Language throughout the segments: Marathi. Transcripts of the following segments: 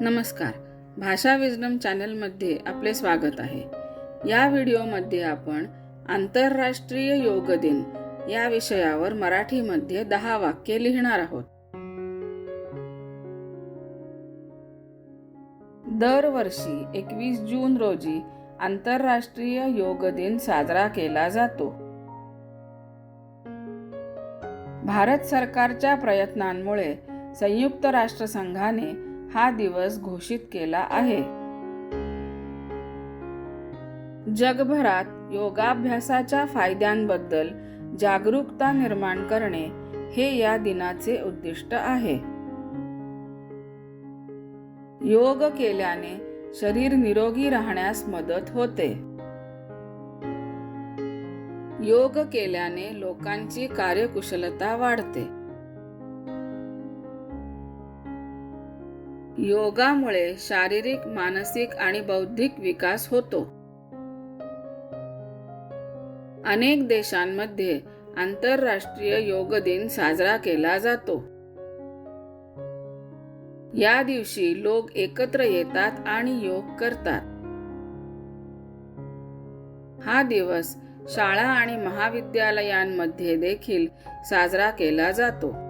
नमस्कार. भाषा विजडम चॅनलमध्ये आपले स्वागत आहे. या व्हिडिओमध्ये आपण आंतरराष्ट्रीय योग दिन या विषयावर मराठीमध्ये दहा वाक्ये लिहिणार आहोत. दरवर्षी एकवीस जून रोजी आंतरराष्ट्रीय योग दिन साजरा केला जातो. भारत सरकारच्या प्रयत्नांमुळे संयुक्त राष्ट्रसंघाने हा दिवस घोषित केला आहे. जगभरात योगाभ्यासाच्या फायद्यांबद्दल जागरूकता निर्माण करणे हे या दिनाचे उद्दिष्ट आहे. योग केल्याने शरीर निरोगी राहण्यास मदत होते. योग केल्याने लोकांची कार्यकुशलता वाढते. योगामुळे शारीरिक मानसिक आणि बौद्धिक विकास होतो. अनेक देशांमध्ये आंतरराष्ट्रीय योग दिन साजरा केला जातो. या दिवशी लोक एकत्र येतात आणि योग करतात. हा दिवस शाळा आणि महाविद्यालयांमध्ये देखील साजरा केला जातो.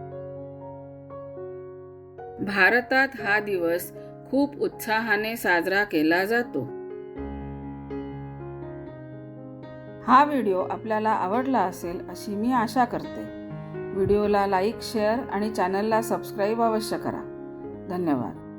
भारतात हा दिवस खूप उत्साहाने साजरा केला जातो. हा व्हिडिओ आपल्याला आवडला असेल अशी मी आशा करते. व्हिडिओला लाईक शेअर आणि चॅनलला सबस्क्राईब अवश्य करा. धन्यवाद.